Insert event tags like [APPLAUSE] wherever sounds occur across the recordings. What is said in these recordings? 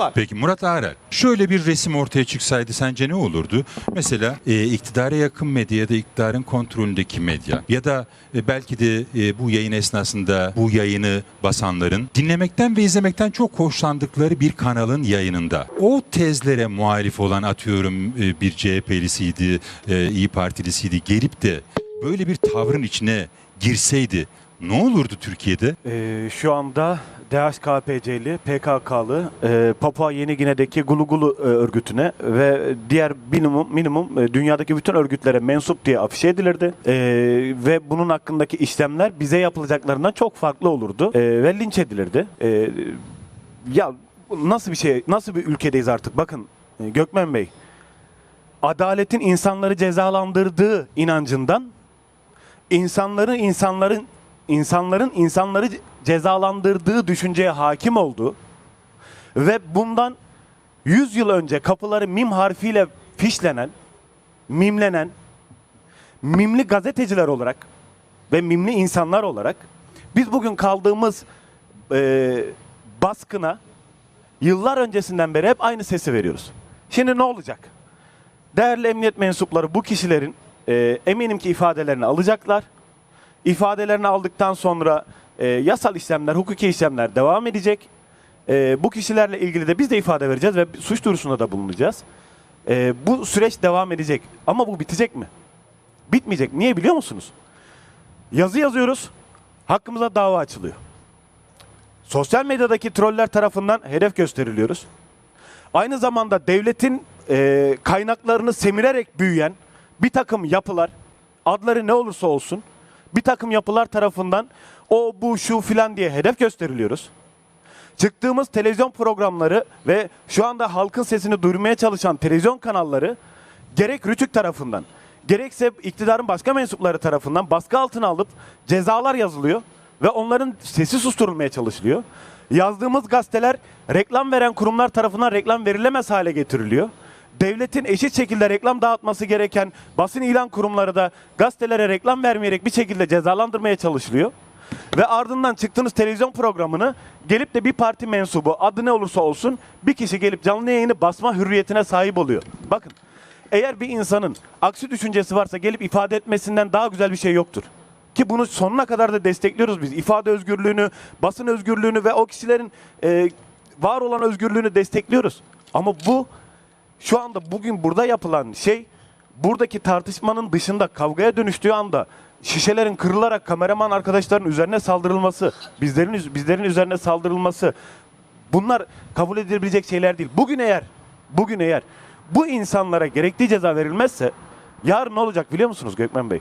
var. Peki Murat Ağrel şöyle bir resim ortaya çıksaydı sence ne olurdu? Mesela e, iktidara yakın medya ya da iktidarın kontrolündeki medya ya da e, belki de e, bu yayın esnasında bu yayını basanların dinlemekten ve izlemekten çok hoşlandıkları bir kanalın yayınında o tezlere muhalif olan atıyorum e, bir CHP'lisiydi, e, İyi Partilisiydi gelip de böyle bir tavrın içine girseydi ne olurdu Türkiye'de? Ee, şu anda DHKPC'li, PKK'lı, e, Papua Yeni Gine'deki Gulu Gulu e, örgütüne ve diğer minimum minimum e, dünyadaki bütün örgütlere mensup diye afişe edilirdi. E, ve bunun hakkındaki işlemler bize yapılacaklarından çok farklı olurdu. E, ve linç edilirdi. E, ya nasıl bir şey, nasıl bir ülkedeyiz artık? Bakın e, Gökmen Bey, adaletin insanları cezalandırdığı inancından insanların insanların insanların insanları cezalandırdığı düşünceye hakim oldu ve bundan 100 yıl önce kapıları mim harfiyle fişlenen, mimlenen, mimli gazeteciler olarak ve mimli insanlar olarak biz bugün kaldığımız e, baskına yıllar öncesinden beri hep aynı sesi veriyoruz. Şimdi ne olacak? Değerli emniyet mensupları bu kişilerin e, eminim ki ifadelerini alacaklar. İfadelerini aldıktan sonra e, yasal işlemler, hukuki işlemler devam edecek. E, bu kişilerle ilgili de biz de ifade vereceğiz ve suç duyurusunda da bulunacağız. E, bu süreç devam edecek. Ama bu bitecek mi? Bitmeyecek. Niye biliyor musunuz? Yazı yazıyoruz, hakkımıza dava açılıyor. Sosyal medyadaki troller tarafından hedef gösteriliyoruz. Aynı zamanda devletin e, kaynaklarını semirerek büyüyen bir takım yapılar, adları ne olursa olsun, bir takım yapılar tarafından o bu şu filan diye hedef gösteriliyoruz. Çıktığımız televizyon programları ve şu anda halkın sesini duyurmaya çalışan televizyon kanalları gerek Rütük tarafından gerekse iktidarın başka mensupları tarafından baskı altına alıp cezalar yazılıyor ve onların sesi susturulmaya çalışılıyor. Yazdığımız gazeteler reklam veren kurumlar tarafından reklam verilemez hale getiriliyor. Devletin eşit şekilde reklam dağıtması gereken basın ilan kurumları da gazetelere reklam vermeyerek bir şekilde cezalandırmaya çalışılıyor. Ve ardından çıktığınız televizyon programını gelip de bir parti mensubu adı ne olursa olsun bir kişi gelip canlı yayını basma hürriyetine sahip oluyor. Bakın eğer bir insanın aksi düşüncesi varsa gelip ifade etmesinden daha güzel bir şey yoktur. Ki bunu sonuna kadar da destekliyoruz biz. İfade özgürlüğünü, basın özgürlüğünü ve o kişilerin e, var olan özgürlüğünü destekliyoruz. Ama bu şu anda bugün burada yapılan şey buradaki tartışmanın dışında kavgaya dönüştüğü anda şişelerin kırılarak kameraman arkadaşların üzerine saldırılması, bizlerin bizlerin üzerine saldırılması bunlar kabul edilebilecek şeyler değil. Bugün eğer bugün eğer bu insanlara gerektiği ceza verilmezse yarın ne olacak biliyor musunuz Gökmen Bey?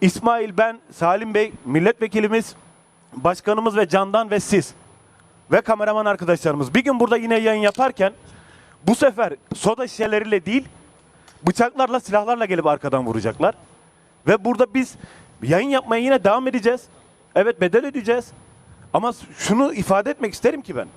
İsmail ben, Salim Bey, milletvekilimiz, başkanımız ve Candan ve siz ve kameraman arkadaşlarımız bir gün burada yine yayın yaparken bu sefer soda şişeleriyle değil bıçaklarla silahlarla gelip arkadan vuracaklar. Ve burada biz yayın yapmaya yine devam edeceğiz. Evet bedel ödeyeceğiz. Ama şunu ifade etmek isterim ki ben.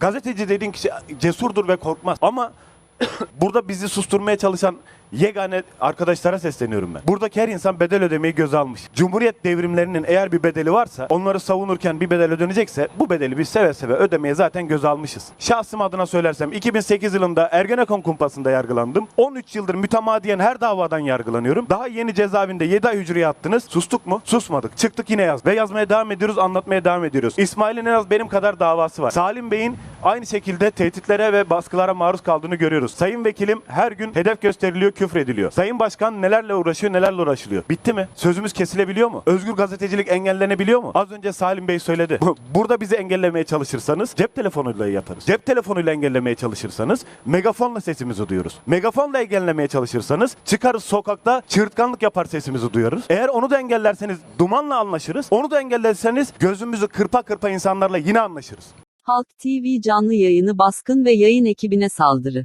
Gazeteci dediğin kişi cesurdur ve korkmaz. Ama [COUGHS] burada bizi susturmaya çalışan yegane arkadaşlara sesleniyorum ben. Buradaki her insan bedel ödemeyi göze almış. Cumhuriyet devrimlerinin eğer bir bedeli varsa, onları savunurken bir bedel ödenecekse bu bedeli biz seve seve ödemeye zaten göze almışız. Şahsım adına söylersem 2008 yılında Ergenekon kumpasında yargılandım. 13 yıldır mütemadiyen her davadan yargılanıyorum. Daha yeni cezaevinde 7 ay hücreye attınız. Sustuk mu? Susmadık. Çıktık yine yaz. Ve yazmaya devam ediyoruz, anlatmaya devam ediyoruz. İsmail'in en az benim kadar davası var. Salim Bey'in aynı şekilde tehditlere ve baskılara maruz kaldığını görüyoruz. Sayın vekilim her gün hedef gösteriliyor, küfür ediliyor. Sayın Başkan nelerle uğraşıyor, nelerle uğraşılıyor. Bitti mi? Sözümüz kesilebiliyor mu? Özgür gazetecilik engellenebiliyor mu? Az önce Salim Bey söyledi. Burada bizi engellemeye çalışırsanız cep telefonuyla yaparız. Cep telefonuyla engellemeye çalışırsanız megafonla sesimizi duyuyoruz. Megafonla engellemeye çalışırsanız çıkarız sokakta çığırtkanlık yapar sesimizi duyarız. Eğer onu da engellerseniz dumanla anlaşırız. Onu da engellerseniz gözümüzü kırpa kırpa insanlarla yine anlaşırız. Halk TV canlı yayını baskın ve yayın ekibine saldırı.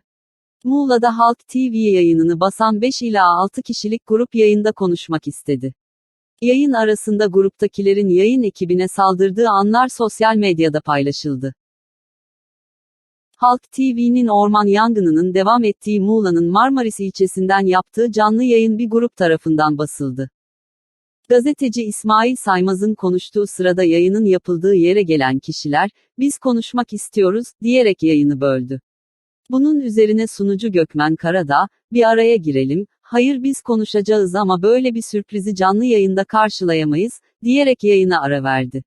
Muğla'da Halk TV yayınını basan 5 ila 6 kişilik grup yayında konuşmak istedi. Yayın arasında gruptakilerin yayın ekibine saldırdığı anlar sosyal medyada paylaşıldı. Halk TV'nin orman yangınının devam ettiği Muğla'nın Marmaris ilçesinden yaptığı canlı yayın bir grup tarafından basıldı. Gazeteci İsmail Saymaz'ın konuştuğu sırada yayının yapıldığı yere gelen kişiler, biz konuşmak istiyoruz, diyerek yayını böldü. Bunun üzerine sunucu Gökmen Karadağ, bir araya girelim, hayır biz konuşacağız ama böyle bir sürprizi canlı yayında karşılayamayız, diyerek yayına ara verdi.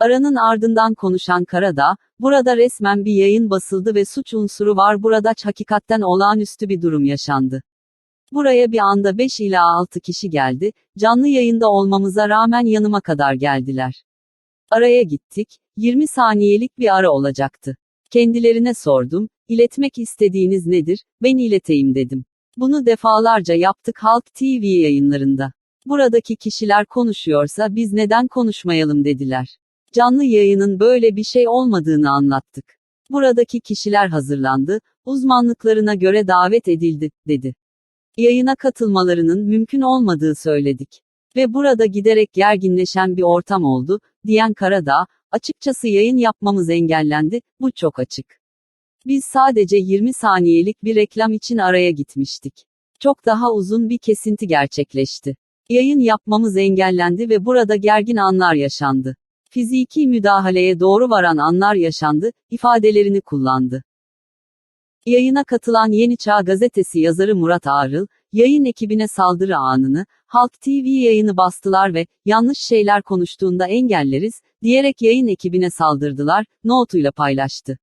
Aranın ardından konuşan Karadağ, burada resmen bir yayın basıldı ve suç unsuru var burada hakikatten olağanüstü bir durum yaşandı. Buraya bir anda 5 ila 6 kişi geldi, canlı yayında olmamıza rağmen yanıma kadar geldiler. Araya gittik, 20 saniyelik bir ara olacaktı. Kendilerine sordum, iletmek istediğiniz nedir, ben ileteyim dedim. Bunu defalarca yaptık Halk TV yayınlarında. Buradaki kişiler konuşuyorsa biz neden konuşmayalım dediler. Canlı yayının böyle bir şey olmadığını anlattık. Buradaki kişiler hazırlandı, uzmanlıklarına göre davet edildi, dedi. Yayına katılmalarının mümkün olmadığı söyledik. Ve burada giderek gerginleşen bir ortam oldu, diyen Karadağ, açıkçası yayın yapmamız engellendi, bu çok açık. Biz sadece 20 saniyelik bir reklam için araya gitmiştik. Çok daha uzun bir kesinti gerçekleşti. Yayın yapmamız engellendi ve burada gergin anlar yaşandı. Fiziki müdahaleye doğru varan anlar yaşandı, ifadelerini kullandı. Yayına katılan Yeni Çağ gazetesi yazarı Murat Ağrıl, yayın ekibine saldırı anını, Halk TV yayını bastılar ve yanlış şeyler konuştuğunda engelleriz, diyerek yayın ekibine saldırdılar, notuyla paylaştı.